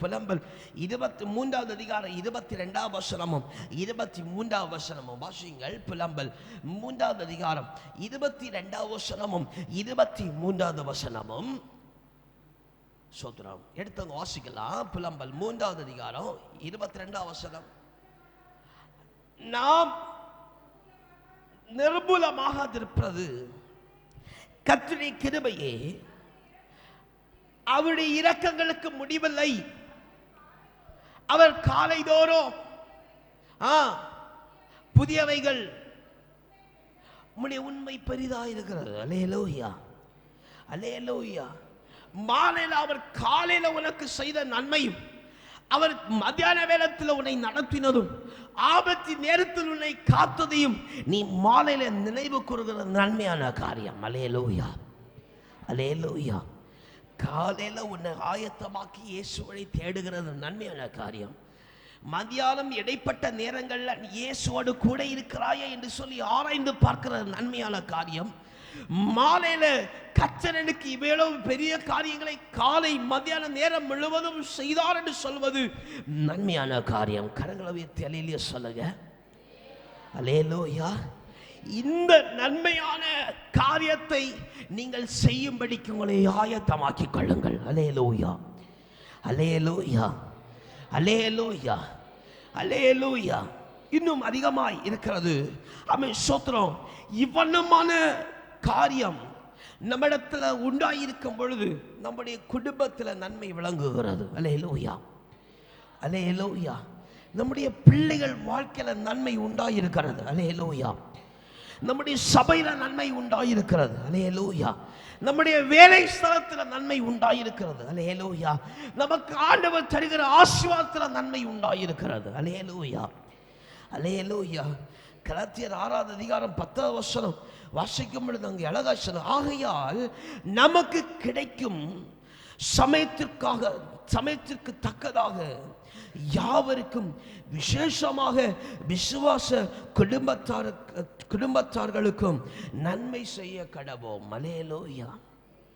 புலம்பல். இருபத்தி மூன்றாவது அதிகாரம் இருபத்தி ரெண்டாம் வசனமும் இருபத்தி மூன்றாவது வசனமும். வாசியுங்கள் புலம்பல். மூன்றாவது அதிகாரம் இருபத்தி ரெண்டாவது வசனமும் இருபத்தி மூன்றாவது வசனமும். சோத்ரம் எடுத்தவங்க வாசிக்கலாம். புலம்பல் மூன்றாவது அதிகாரம் இருபத்தி ரெண்டாம் வசனம். நாம் நிர்மூலமாகாதிருப்பது கத்திரி கிருபையே அவருடைய இரக்கங்களுக்கு முடிவில்லை. அவர் காலைதோறும் ஆ புதியவைகள். உம்முடைய உண்மை பெரிதா இருக்கிறது. அலேலோயா அலேலோயா மாலையில் அவர் காலையில் உனக்கு செய்த நன்மையும் அவர் மத்தியான வேளத்தில் உன்னை நடத்தினதும் ஆபத்து நேரத்தில் உன்னை காத்ததையும் நீ மாலையில் நினைவு கூறுகிற நன்மையான காரியம். அலேலோயா அலேலோயா காலையில் உன்னை ஆயத்தமாக்கி இயேசுவை தேடுகிறது நன்மையான காரியம். மதியானம் இடைப்பட்ட நேரங்களில் இயேசுவோடு கூட இருக்கிறாயா என்று சொல்லி ஆராய்ந்து பார்க்கிறது நன்மையான காரியம். மாலையில கச்சனனுக்கு இவ்வளவு பெரிய காரியங்களை காலை மத்தியான நேரம் முழுவதும் செய்தார் என்று சொல்வது நன்மையான காரியம். கரங்களவை உயர்த்தி சொல்லுங்க. அலேலோயா இந்த நன்மையான காரியத்தை நீங்கள் செய்யும்படிக்கு உங்களை ஆயத்தமாக்கிக் கொள்ளுங்கள். அலேலோயா அலேலோயா அலேலோயா அலேலோயா இன்னும் அதிகமாய் இருக்கிறது. அமை சோத்திரம். இவ்வண்ணமான காரியம் நம்மிடத்தில் உண்டாயிருக்கும் பொழுது நம்முடைய குடும்பத்தில் நன்மை விளங்குகிறது. அலேலோயா அலேலோயா நம்முடைய பிள்ளைகள் வாழ்க்கையில் நன்மை உண்டாயிருக்கிறது. அலேலோயா நம்முடைய சபையில் நன்மை உண்டாயிருக்கிறது. அலேலோயா நம்முடைய வேலை ஸ்தலத்தில் நன்மை உண்டாயிருக்கிறது. அலேலோயா நமக்கு ஆண்டவர் தருகிற ஆசீர்வாதத்துல நன்மை உண்டாயிருக்கிறது. அலேலோயா அலேலோயா கலாத்தியர் ஆறாவது அதிகாரம் பத்தாவது வருஷம் வாசிக்கும் பொழுது அங்கே அழகாசனம் ஆகையால் நமக்கு கிடைக்கும் சமயத்திற்காக சமயத்திற்கு தக்கதாக யாவருக்கும் விசேஷமாக விசுவாச குடும்பத்தார் குடும்பத்தார்களுக்கும் நன்மை செய்ய கடவோம். மலேலோயா